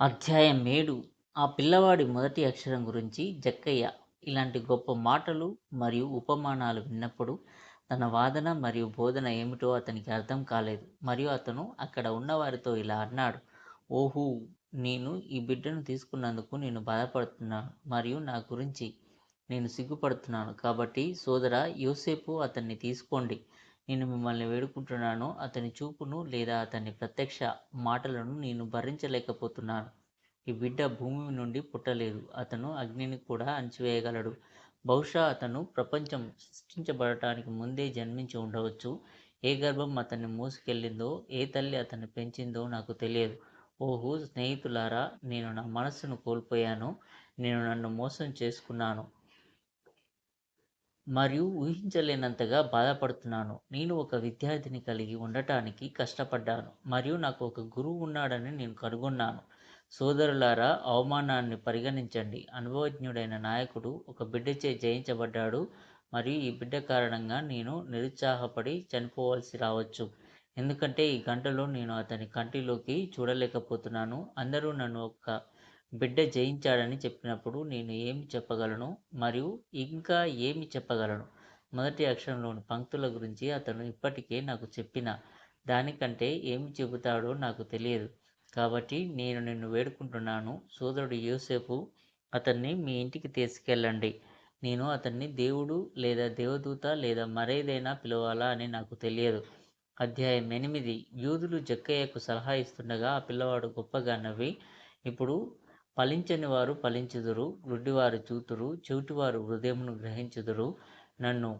అధ్యాయం ఏడు. ఆ పిల్లవాడి మొదటి అక్షరం గురించి జక్కయ్య ఇలాంటి గొప్ప మాటలు మరియు ఉపమానాలు విన్నప్పుడు తన వాదన మరియు బోధన ఏమిటో అతనికి అర్థం కాలేదు. మరియు అతను అక్కడ ఉన్నవారితో ఇలా అన్నాడు ఓహూ నేను ఈ బిడ్డను తీసుకున్నందుకు నేను బాధపడుతున్నాను మరియు నా గురించి నేను సిగ్గుపడుతున్నాను. కాబట్టి సోదర యోసేపు అతన్ని తీసుకోండి. నేను మిమ్మల్ని వేడుకుంటున్నాను అతని చూపును లేదా అతని ప్రత్యక్ష మాటలను నేను భరించలేకపోతున్నాను. ఈ బిడ్డ భూమి నుండి పుట్టలేదు అతను అగ్నిని కూడా అంచివేయగలడు బహుశా అతను ప్రపంచం సృష్టించబడటానికి ముందే జన్మించి ఉండవచ్చు. ఏ గర్భం అతన్ని మోసుకెళ్ళిందో ఏ తల్లి అతన్ని పెంచిందో నాకు తెలియదు. ఓహో స్నేహితులారా నేను నా మనస్సును కోల్పోయాను నేను నన్ను మోసం చేసుకున్నాను. మరియు ఊహించలేనంతగా బాధపడుతున్నాను. నేను ఒక విద్యార్థిని కలిగి ఉండటానికి కష్టపడ్డాను మరియు నాకు ఒక గురువు ఉన్నాడని నేను కనుగొన్నాను. సోదరులారా అవమానాన్ని పరిగణించండి. అనుభవజ్ఞుడైన నాయకుడు ఒక బిడ్డచే జయించబడ్డాడు మరియు ఈ బిడ్డ కారణంగా నేను నిరుత్సాహపడి చనిపోవాల్సి రావచ్చు. ఎందుకంటే ఈ గంటలో నేను అతని కంటిలోకి చూడలేకపోతున్నాను. అందరూ నన్ను ఒక బిడ్డ జయించాడని చెప్పినప్పుడు నేను ఏమి చెప్పగలను? మరియు ఇంకా ఏమి చెప్పగలను? మొదటి అక్షరంలోని పంక్తుల గురించి అతను ఇప్పటికే నాకు చెప్పిన దానికంటే ఏమి చెబుతాడో నాకు తెలియదు. కాబట్టి నేను నిన్ను వేడుకుంటున్నాను. సోదరుడు యోసేపు అతన్ని మీ ఇంటికి తీసుకెళ్ళండి. నేను అతన్ని దేవుడు లేదా దేవదూత లేదా మరేదైనా పిలవాలా అని నాకు తెలియదు. అధ్యాయం ఎనిమిది. యూదులు జక్కయ్యకు సలహా ఇస్తుండగా ఆ పిల్లవాడు గొప్పగా నవ్వి ఇప్పుడు ఫలించని వారు ఫలించుదురు గుడ్డివారు చూతురు చెవిటివారు హృదయమును గ్రహించుదురు. నన్ను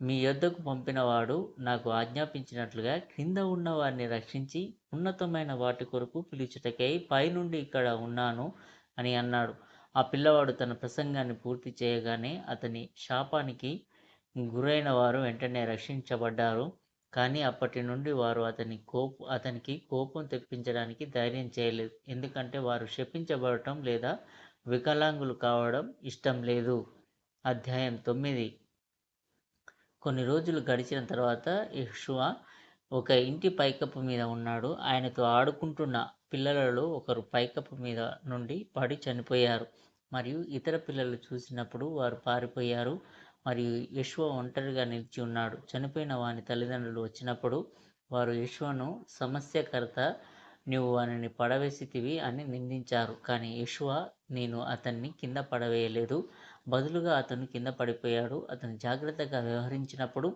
మీ యొద్దకు పంపినవాడు నాకు ఆజ్ఞాపించినట్లుగా క్రింద ఉన్న వారిని రక్షించి ఉన్నతమైన వాటి కొరకు పిలుచుటకై పైనుండి ఇక్కడ ఉన్నాను అని అన్నాడు. ఆ పిల్లవాడు తన ప్రసంగాన్ని పూర్తి చేయగానే అతని శాపానికి గురైన వారు వెంటనే రక్షించబడ్డారు. కానీ అప్పటి నుండి వారు అతని కోప అతనికి కోపం తెప్పించడానికి ధైర్యం చేయలేదు. ఎందుకంటే వారు శపించబడటం లేదా వికలాంగులు కావడం ఇష్టం లేదు. అధ్యాయం తొమ్మిది. కొన్ని రోజులు గడిచిన తర్వాత యహ్షువ ఒక ఇంటి పైకప్పు మీద ఉన్నాడు. ఆయనతో ఆడుకుంటున్న పిల్లలలో ఒకరు పైకప్పు మీద నుండి పడి చనిపోయారు. మరియు ఇతర పిల్లలు చూసినప్పుడు వారు పారిపోయారు. మరియు యశ్వ ఒంటరిగా నిలిచి ఉన్నాడు. చనిపోయిన వాని తల్లిదండ్రులు వచ్చినప్పుడు వారు యశ్వను సమస్యకర్త నువ్వు వానిని పడవేసితివి అని నిందించారు. కానీ యశ్వ నేను అతన్ని కింద పడవేయలేదు. బదులుగా అతను కింద పడిపోయాడు. అతను జాగ్రత్తగా వ్యవహరించినప్పుడు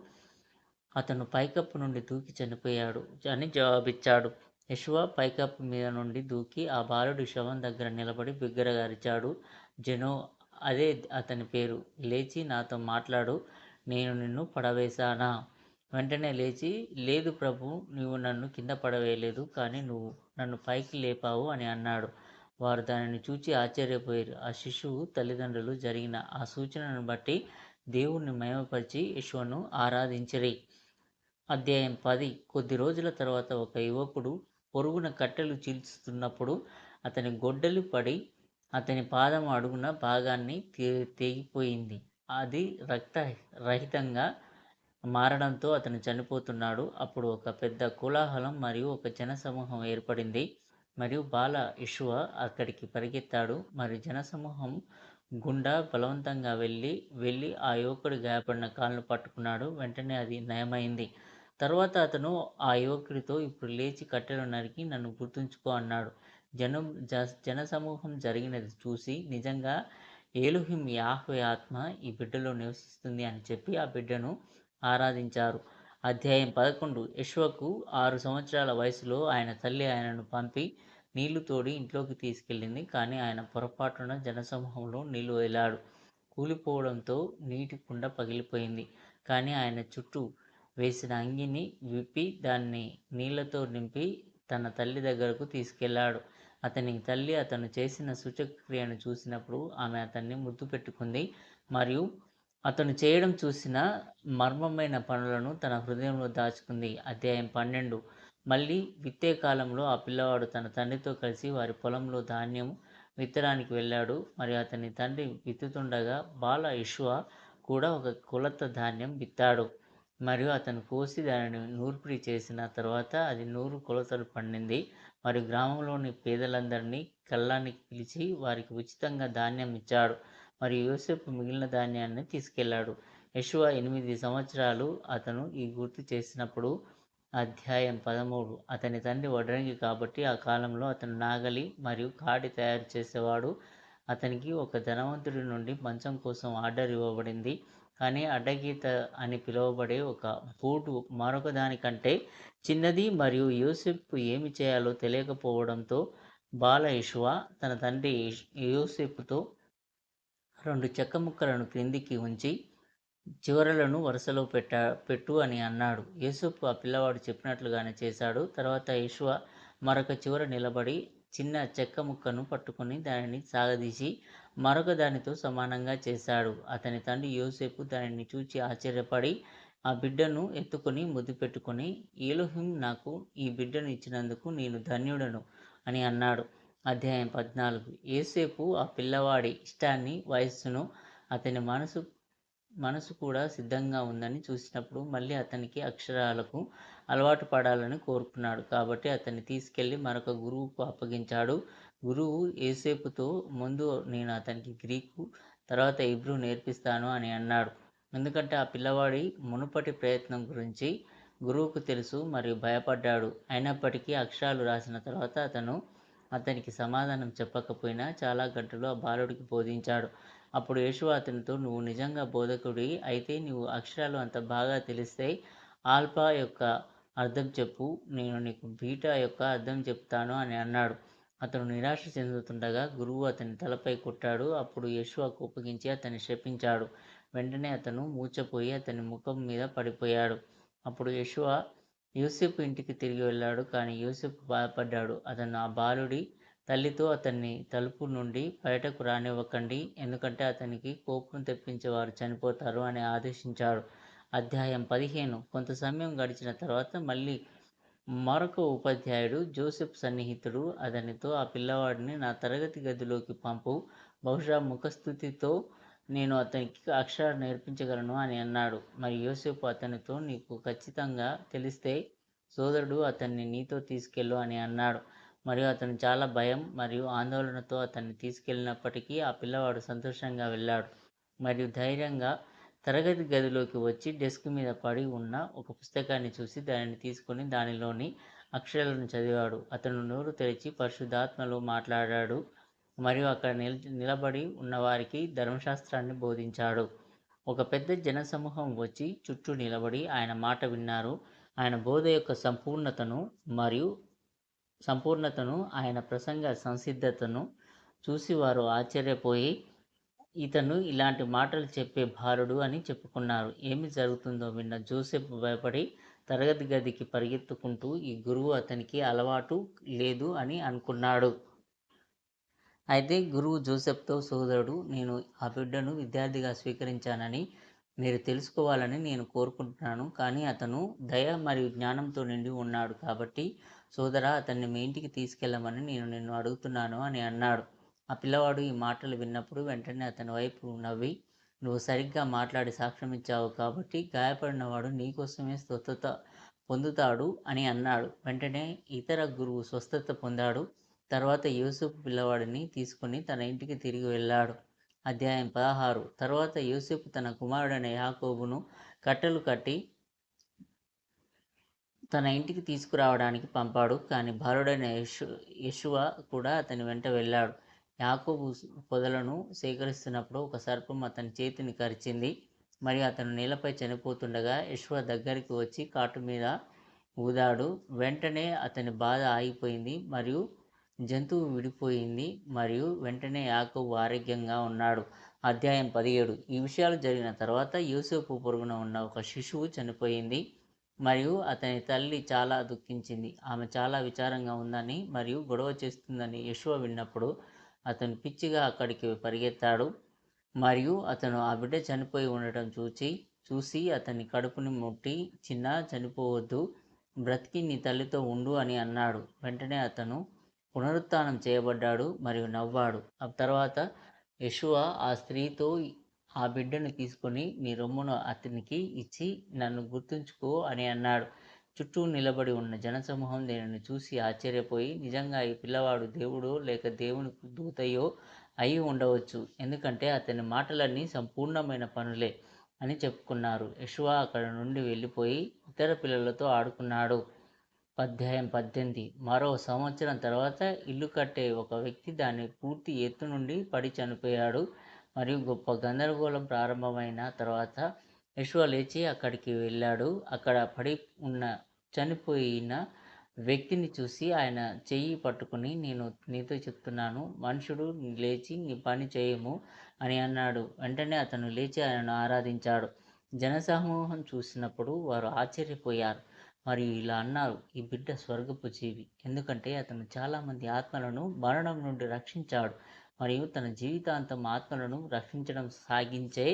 అతను పైకప్పు నుండి దూకి చనిపోయాడు అని జవాబిచ్చాడు. యశ్వ పైకప్పు మీద నుండి దూకి ఆ బాలుడి శవం దగ్గర నిలబడి బిగ్గరగా అరిచాడు జనో అదే అతని పేరు. లేచి నాతో మాట్లాడు నేను నిన్ను పడవేశానా? వెంటనే లేచి లేదు ప్రభు నువ్వు నన్ను కింద పడవేయలేదు కానీ నువ్వు నన్ను పైకి లేపావు అని అన్నాడు. వారు దానిని చూచి ఆశ్చర్యపోయారు. ఆ శిశువు తల్లిదండ్రులు జరిగిన ఆ సూచనను బట్టి దేవుణ్ణి మయమపరిచి యశ్వను ఆరాధించరి. అధ్యాయం పది. కొద్ది రోజుల తర్వాత ఒక యువకుడు పొరుగున కట్టెలు చీల్చుతున్నప్పుడు అతని గొడ్డలు పడి అతని పాదం అడుగున భాగాన్ని తెగిపోయింది. అది రక్త రహితంగా మారడంతో అతను చనిపోతున్నాడు. అప్పుడు ఒక పెద్ద కోలాహలం మరియు ఒక జనసమూహం ఏర్పడింది. మరియు బాల ఇషువ అక్కడికి పరిగెత్తాడు. మరియు జనసమూహం గుండా బలవంతంగా వెళ్ళి వెళ్ళి ఆ యువకుడు గాయపడిన కాళ్ళను పట్టుకున్నాడు. వెంటనే అది నయమైంది. తర్వాత అతను ఆ యువకుడితో ఇప్పుడు లేచి కట్టెలు నరికి నన్ను గుర్తుంచుకో అన్నాడు. జనం జ జనసమూహం జరిగినది చూసి నిజంగా ఏలుహిం యాహ్వే ఆత్మ ఈ బిడ్డలో నివసిస్తుంది అని చెప్పి ఆ బిడ్డను ఆరాధించారు. అధ్యాయం పదకొండు. యశ్వకు ఆరు సంవత్సరాల వయసులో ఆయన తల్లి ఆయనను పంపి నీళ్ళు తోడి ఇంట్లోకి తీసుకెళ్ళింది. కానీ ఆయన పొరపాటున జనసమూహంలో నీళ్ళు వెళ్ళాడు కూలిపోవడంతో నీటి కుండ పగిలిపోయింది. కానీ ఆయన చుట్టూ వేసిన అంగిని విప్పి దాన్ని నీళ్ళతో నింపి తన తల్లి దగ్గరకు తీసుకెళ్ళాడు. అతని తల్లి అతను చేసిన సూచక్రియను చూసినప్పుడు ఆమె అతన్ని ముద్దు పెట్టుకుంది. మరియు అతను చేయడం చూసిన మర్మమైన పనులను తన హృదయంలో దాచుకుంది. అధ్యాయం పన్నెండు. మళ్ళీ విత్తే కాలంలో ఆ పిల్లవాడు తన తండ్రితో కలిసి వారి పొలంలో ధాన్యం విత్తడానికి వెళ్ళాడు. మరియు అతని తండ్రి విత్తుతుండగా బాల ఇషువ కూడా ఒక కొలత ధాన్యం విత్తాడు. మరియు అతను కోసి దానిని నూర్పిడి చేసిన తర్వాత అది నూరు కొలతలు పండింది. మరియు గ్రామంలోని పేదలందరినీ కళ్ళానికి పిలిచి వారికి ఉచితంగా ధాన్యం ఇచ్చాడు. మరియు యోసేపు మిగిలిన ధాన్యాన్ని తీసుకెళ్ళాడు. యశువ ఎనిమిది సంవత్సరాలు అతను ఈ గుర్తు చేసినప్పుడు అధ్యాయం పదమూడు అతని తండ్రి వడ్రంగి కాబట్టి ఆ కాలంలో అతను నాగలి మరియు కాడి తయారు చేసేవాడు. అతనికి ఒక ధనవంతుడి నుండి మంచం కోసం ఆర్డర్ ఇవ్వబడింది. కానీ అడ్డగీత అని పిలువబడే ఒక బూటు మరొక దానికంటే చిన్నది మరియు యూసెఫ్ ఏమి చేయాలో తెలియకపోవడంతో బాల యశువ తన తండ్రి యూసెఫ్తో రెండు చెక్క ముక్కలను క్రిందికి ఉంచి చివరలను వరుసలో పెట్టా పెట్టు అని అన్నాడు. యూసుఫ్ ఆ పిల్లవాడు చెప్పినట్లుగానే చేశాడు. తర్వాత యశువ మరొక చివర నిలబడి చిన్న చెక్క ముక్కను పట్టుకుని దానిని సాగదీసి మరొక దానితో సమానంగా చేశాడు. అతని తండ్రి యోసేపు దానిని చూచి ఆశ్చర్యపడి ఆ బిడ్డను ఎత్తుకొని ముద్దు పెట్టుకుని ఏలోహిం నాకు ఈ బిడ్డను ఇచ్చినందుకు నేను ధన్యుడను అని అన్నాడు. అధ్యాయం పద్నాలుగు. ఏసేపు ఆ పిల్లవాడి ఇష్టాన్ని వయస్సును అతని మనసు మనసు కూడా సిద్ధంగా ఉందని చూసినప్పుడు మళ్ళీ అతనికి అక్షరాలకు అలవాటు పడాలని కోరుకున్నాడు. కాబట్టి అతన్ని తీసుకెళ్ళి మరొక గురువుకు అప్పగించాడు. గురువు ఏసేపుతో ముందు నేను అతనికి గ్రీకు తర్వాత ఇబ్రూ నేర్పిస్తాను అని అన్నాడు. ఎందుకంటే ఆ పిల్లవాడి మునుపటి ప్రయత్నం గురించి గురువుకు తెలుసు మరియు భయపడ్డాడు. అయినప్పటికీ అక్షరాలు రాసిన తర్వాత అతను అతనికి సమాధానం చెప్పకపోయినా చాలా గంటలు ఆ బాలుడికి బోధించాడు. అప్పుడు యేసు అతనితో నువ్వు నిజంగా బోధకుడి అయితే నువ్వు అక్షరాలు అంత బాగా తెలిస్తే ఆల్ఫా యొక్క అర్థం చెప్పు నేను నీకు బీటా యొక్క అర్థం చెప్తాను అని అన్నాడు. అతను నిరాశ చెందుతుండగా గురువు అతని తలపై కొట్టాడు. అప్పుడు యశువ కోపగించి అతన్ని శపించాడు. వెంటనే అతను మూచపోయి అతని ముఖం మీద పడిపోయాడు. అప్పుడు యశువ యూసెఫ్ ఇంటికి తిరిగి వెళ్ళాడు. కానీ యూసెఫ్ బాధపడ్డాడు. అతను ఆ బాలుడి తల్లితో అతన్ని తలుపు నుండి బయటకు రానివ్వకండి. ఎందుకంటే అతనికి కోపం తెప్పించే వారు చనిపోతారు అని ఆదేశించాడు. అధ్యాయం పదిహేను. కొంత సమయం గడిచిన తర్వాత మళ్ళీ మరొక ఉపాధ్యాయుడు జోసెఫ్ సన్నిహితుడు అతనితో ఆ పిల్లవాడిని నా తరగతి గదిలోకి పంపు. బహుశా ముఖస్థుతితో నేను అతనికి అక్షరాలు నేర్పించగలను అని అన్నాడు. మరి యోసేపు అతనితో నీకు ఖచ్చితంగా తెలిస్తే సోదరుడు అతన్ని నీతో తీసుకెళ్ళు అని అన్నాడు. మరియు అతను చాలా భయం మరియు ఆందోళనతో అతన్ని తీసుకెళ్ళినప్పటికీ ఆ పిల్లవాడు సంతోషంగా వెళ్ళాడు. మరియు ధైర్యంగా తరగతి గదిలోకి వచ్చి డెస్క్ మీద పడి ఉన్న ఒక పుస్తకాన్ని చూసి దానిని తీసుకొని దానిలోని అక్షరాలను చదివాడు. అతను నోరు తెరిచి పరిశుద్ధాత్మలో మాట్లాడాడు. మరియు అక్కడ నిల నిలబడి ఉన్నవారికి ధర్మశాస్త్రాన్ని బోధించాడు. ఒక పెద్ద జనసమూహం వచ్చి చుట్టూ నిలబడి ఆయన మాట విన్నారు. ఆయన బోధ యొక్క సంపూర్ణతను మరియు సంపూర్ణతను ఆయన ప్రసంగ సంసిద్ధతను చూసి వారు ఆశ్చర్యపోయి ఇతను ఇలాంటి మాటలు చెప్పే భారుడు అని చెప్పుకున్నారు. ఏమి జరుగుతుందో విన్న జోసెఫ్ భయపడి తరగతి గదికి పరిగెత్తుకుంటూ ఈ గురువు అతనికి అలవాటు లేదు అని అనుకున్నాడు. అయితే గురువు జోసెఫ్తో సోదరుడు నేను ఆ బిడ్డను విద్యార్థిగా స్వీకరించానని మీరు తెలుసుకోవాలని నేను కోరుకుంటున్నాను. కానీ అతను దయ మరియు జ్ఞానంతో నిండి ఉన్నాడు కాబట్టి సోదరా అతన్ని మీ ఇంటికి తీసుకెళ్ళమని నేను నిన్ను అడుగుతున్నాను అని అన్నాడు. ఆ పిల్లవాడు ఈ మాటలు విన్నప్పుడు వెంటనే అతని వైపు నవ్వి నువ్వు సరిగ్గా మాట్లాడి సాక్ష్యం ఇచ్చావు కాబట్టి గాయపడినవాడు నీకోసమే స్వస్థత పొందుతాడు అని అన్నాడు. వెంటనే ఇతర గురువు స్వస్థత పొందాడు. తర్వాత యూసుఫ్ పిల్లవాడిని తీసుకుని తన ఇంటికి తిరిగి వెళ్ళాడు. అధ్యాయం పదహారు. తర్వాత యూసుఫ్ తన కుమారుడైన యాకోబును కట్టెలు కట్టి తన ఇంటికి తీసుకురావడానికి పంపాడు. కానీ బాలుడైన యశు యశువ కూడా అతని వెంట వెళ్ళాడు. యాకోబు పొదలను సేకరిస్తున్నప్పుడు ఒక సర్పం అతని చేతిని కరిచింది. మరియు అతను నేలపై చనిపోతుండగా యశ్వ దగ్గరికి వచ్చి కాటు మీద ఊదాడు. వెంటనే అతని బాధ ఆగిపోయింది మరియు జంతువు విడిపోయింది మరియు వెంటనే యాకోబు ఆరోగ్యంగా ఉన్నాడు. అధ్యాయం పదిహేడు. ఈ విషయాలు జరిగిన తర్వాత యూసేపు పొరుగున ఉన్న ఒక శిశువు చనిపోయింది మరియు అతని తల్లి చాలా దుఃఖించింది. ఆమె చాలా విచారంగా ఉందని మరియు గొడవ చేస్తుందని యశ్వ విన్నప్పుడు అతను పిచ్చిగా అక్కడికి పరిగెత్తాడు. మరియు అతను ఆ బిడ్డ చనిపోయి ఉండటం చూసి చూసి అతని కడుపుని ముట్టి చిన్న చనిపోవద్దు. బ్రతికి నీ తల్లితో ఉండు అని అన్నాడు. వెంటనే అతను పునరుత్థానం చేయబడ్డాడు మరియు నవ్వాడు. ఆ తర్వాత యశువ ఆ స్త్రీతో ఆ బిడ్డను తీసుకొని నీ రొమ్మును అతనికి ఇచ్చి నన్ను గుర్తుంచుకో అని అన్నాడు. చుట్టూ నిలబడి ఉన్న జనసమూహం దీనిని చూసి ఆశ్చర్యపోయి నిజంగా ఈ పిల్లవాడు దేవుడో లేక దేవుని దూతయో అయి ఉండవచ్చు. ఎందుకంటే అతని మాటలన్నీ సంపూర్ణమైన పనులే అని చెప్పుకున్నారు. యశువా అక్కడ నుండి వెళ్ళిపోయి ఇతర పిల్లలతో ఆడుకున్నాడు. అధ్యాయం పద్దెనిమిది. మరో సంవత్సరం తర్వాత ఇల్లు కట్టే ఒక వ్యక్తి దాని పూర్తి ఎత్తు నుండి పడి చనిపోయాడు. మరియు గొప్ప గందరగోళం ప్రారంభమైన తర్వాత యశ్వ లేచి అక్కడికి వెళ్ళాడు. అక్కడ పడి ఉన్న చనిపోయిన వ్యక్తిని చూసి ఆయన చెయ్యి పట్టుకుని నేను నీతో చెప్తున్నాను మనుషుడు లేచి నీ పని చేయము అని అన్నాడు. వెంటనే అతను లేచి ఆయనను ఆరాధించాడు. జనసమూహం చూసినప్పుడు వారు ఆశ్చర్యపోయారు. మరియు ఇలా అన్నారు ఈ బిడ్డ స్వర్గపు జీవి. ఎందుకంటే అతను చాలామంది ఆత్మలను మరణం నుండి రక్షించాడు. మరియు తన జీవితాంతం ఆత్మలను రక్షించడం సాగించే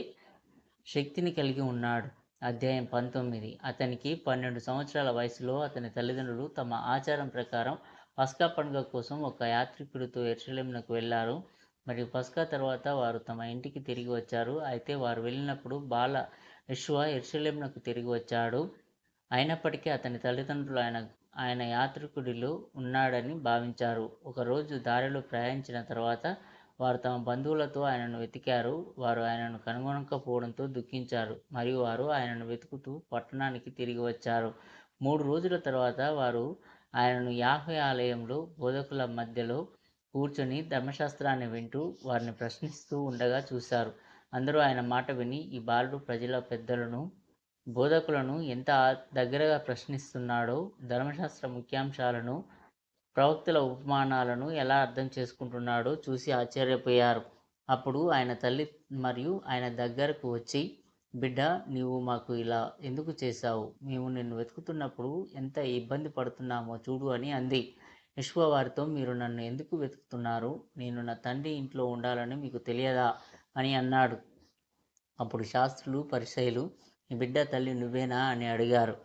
శక్తిని కలిగి ఉన్నాడు. అధ్యాయం పంతొమ్మిది. అతనికి పన్నెండు సంవత్సరాల వయసులో అతని తల్లిదండ్రులు తమ ఆచారం ప్రకారం పస్కా పండుగ కోసం ఒక యాత్రికుడితో ఎర్షలేమునకు వెళ్ళారు. మరియు పస్కా తర్వాత వారు తమ ఇంటికి తిరిగి వచ్చారు. అయితే వారు వెళ్ళినప్పుడు బాల యశ్వ ఎర్షలేమునకు తిరిగి వచ్చాడు. అయినప్పటికీ అతని తల్లిదండ్రులు ఆయన ఆయన యాత్రికుడిలో ఉన్నాడని భావించారు. ఒకరోజు దారిలో ప్రయాణించిన తర్వాత వారు తమ బంధువులతో ఆయనను వెతికారు. వారు ఆయనను కనుగొనకపోవడంతో దుఃఖించారు. మరియు వారు ఆయనను వెతుకుతూ పట్టణానికి తిరిగి వచ్చారు. మూడు రోజుల తర్వాత వారు ఆయనను యాహే ఆలయంలో బోధకుల మధ్యలో కూర్చొని ధర్మశాస్త్రాన్ని వింటూ వారిని ప్రశ్నిస్తూ ఉండగా చూశారు. అందరూ ఆయన మాట విని ఈ బాలుడు ప్రజల పెద్దలను బోధకులను ఎంత దగ్గరగా ప్రశ్నిస్తున్నాడో ధర్మశాస్త్ర ముఖ్యాంశాలను ప్రవక్తల ఉపమానాలను ఎలా అర్థం చేసుకుంటున్నాడో చూసి ఆశ్చర్యపోయారు. అప్పుడు ఆయన తల్లి మరియు ఆయన దగ్గరకు వచ్చి బిడ్డ నీవు మాకు ఇలా ఎందుకు చేశావు? మేము నిన్ను వెతుకుతున్నప్పుడు ఎంత ఇబ్బంది పడుతున్నామో చూడు అని అంది. విశ్వ వారితో మీరు నన్ను ఎందుకు వెతుకుతున్నారు? నేను నా తండ్రి ఇంట్లో ఉండాలని మీకు తెలియదా అని అన్నాడు. అప్పుడు శాస్త్రులు పరిశైలు నీ బిడ్డ తల్లి నువ్వేనా అని అడిగారు.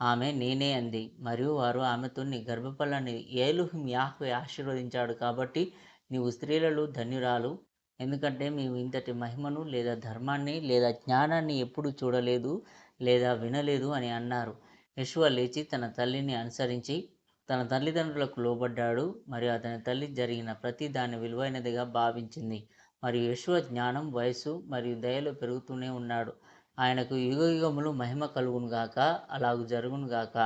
ఆమె నేనే అంది. మరియు వారు ఆమెతో నీ గర్భఫలాన్ని ఏలుహిం యాహ్వే ఆశీర్వదించాడు కాబట్టి నీవు స్త్రీలలో ధన్యురాలు. ఎందుకంటే మేము ఇంతటి మహిమను లేదా ధర్మాన్ని లేదా జ్ఞానాన్ని ఎప్పుడు చూడలేదు లేదా వినలేదు అని అన్నారు. యశువ లేచి తన తల్లిని అనుసరించి తన తల్లిదండ్రులకు లోబడ్డాడు. మరియు అతని తల్లి జరిగిన ప్రతి దాన్ని విలువైనదిగా భావించింది. మరియు యశువ జ్ఞానం వయస్సు మరియు దయలో పెరుగుతూనే ఉన్నాడు. ఆయనకు యుగ యుగములు మహిమ కలుగునుగాక అలాగు జరుగునుగాక.